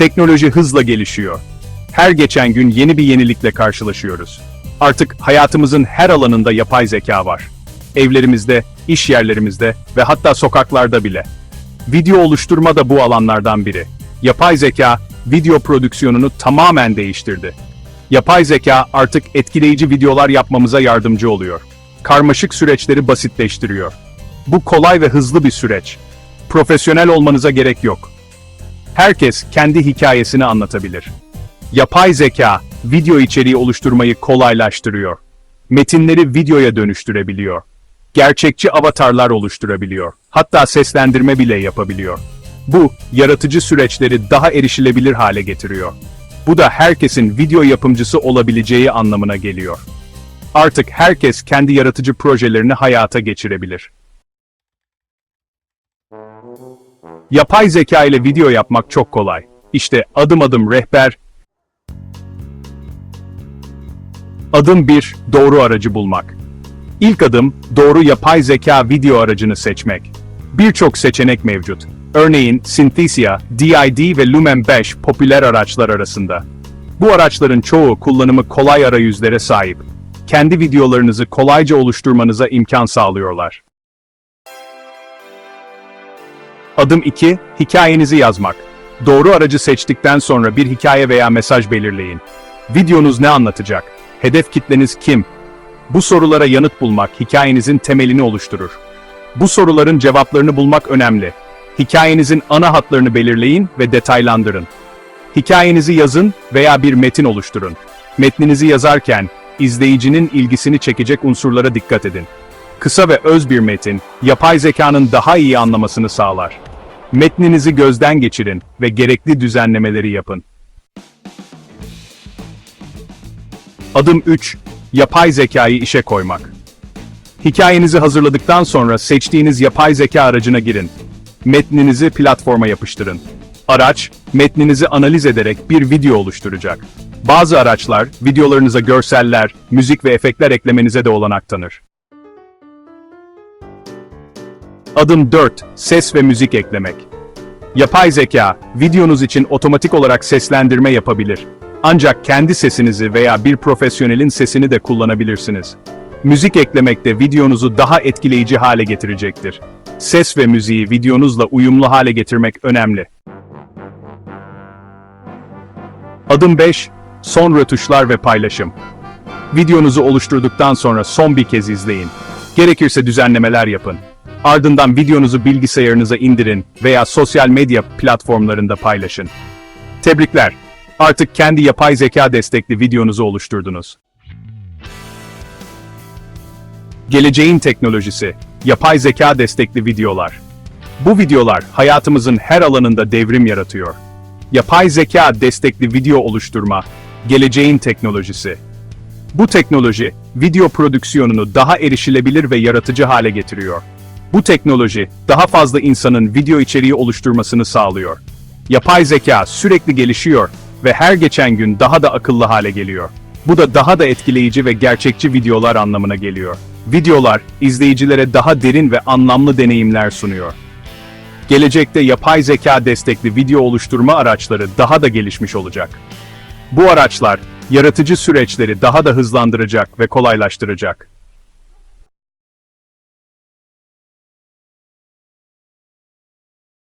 Teknoloji hızla gelişiyor. Her geçen gün yeni bir yenilikle karşılaşıyoruz. Artık hayatımızın her alanında yapay zeka var. Evlerimizde, iş yerlerimizde ve hatta sokaklarda bile. Video oluşturma da bu alanlardan biri. Yapay zeka, video prodüksiyonunu tamamen değiştirdi. Yapay zeka artık etkileyici videolar yapmamıza yardımcı oluyor. Karmaşık süreçleri basitleştiriyor. Bu kolay ve hızlı bir süreç. Profesyonel olmanıza gerek yok. Herkes kendi hikayesini anlatabilir. Yapay zeka, video içeriği oluşturmayı kolaylaştırıyor. Metinleri videoya dönüştürebiliyor. Gerçekçi avatarlar oluşturabiliyor. Hatta seslendirme bile yapabiliyor. Bu, yaratıcı süreçleri daha erişilebilir hale getiriyor. Bu da herkesin video yapımcısı olabileceği anlamına geliyor. Artık herkes kendi yaratıcı projelerini hayata geçirebilir. Yapay zeka ile video yapmak çok kolay. İşte adım adım rehber. Adım 1, doğru aracı bulmak. İlk adım, doğru yapay zeka video aracını seçmek. Birçok seçenek mevcut. Örneğin Synthesia, DID ve Lumen 5 popüler araçlar arasında. Bu araçların çoğu kullanımı kolay arayüzlere sahip. Kendi videolarınızı kolayca oluşturmanıza imkan sağlıyorlar. Adım 2, hikayenizi yazmak. Doğru aracı seçtikten sonra bir hikaye veya mesaj belirleyin. Videonuz ne anlatacak? Hedef kitleniz kim? Bu sorulara yanıt bulmak hikayenizin temelini oluşturur. Bu soruların cevaplarını bulmak önemli. Hikayenizin ana hatlarını belirleyin ve detaylandırın. Hikayenizi yazın veya bir metin oluşturun. Metninizi yazarken izleyicinin ilgisini çekecek unsurlara dikkat edin. Kısa ve öz bir metin, yapay zekanın daha iyi anlamasını sağlar. Metninizi gözden geçirin ve gerekli düzenlemeleri yapın. Adım 3. Yapay zekayı işe koymak. Hikayenizi hazırladıktan sonra seçtiğiniz yapay zeka aracına girin. Metninizi platforma yapıştırın. Araç, metninizi analiz ederek bir video oluşturacak. Bazı araçlar, videolarınıza görseller, müzik ve efektler eklemenize de olanak tanır. Adım 4. Ses ve müzik eklemek. Yapay zeka, videonuz için otomatik olarak seslendirme yapabilir. Ancak kendi sesinizi veya bir profesyonelin sesini de kullanabilirsiniz. Müzik eklemek de videonuzu daha etkileyici hale getirecektir. Ses ve müziği videonuzla uyumlu hale getirmek önemli. Adım 5. Son rötuşlar ve paylaşım. Videonuzu oluşturduktan sonra son bir kez izleyin. Gerekirse düzenlemeler yapın. Ardından videonuzu bilgisayarınıza indirin veya sosyal medya platformlarında paylaşın. Tebrikler! Artık kendi yapay zeka destekli videonuzu oluşturdunuz. Geleceğin teknolojisi, yapay zeka destekli videolar. Bu videolar hayatımızın her alanında devrim yaratıyor. Yapay zeka destekli video oluşturma, geleceğin teknolojisi. Bu teknoloji, video prodüksiyonunu daha erişilebilir ve yaratıcı hale getiriyor. Bu teknoloji, daha fazla insanın video içeriği oluşturmasını sağlıyor. Yapay zeka sürekli gelişiyor ve her geçen gün daha da akıllı hale geliyor. Bu da daha da etkileyici ve gerçekçi videolar anlamına geliyor. Videolar, izleyicilere daha derin ve anlamlı deneyimler sunuyor. Gelecekte yapay zeka destekli video oluşturma araçları daha da gelişmiş olacak. Bu araçlar, yaratıcı süreçleri daha da hızlandıracak ve kolaylaştıracak.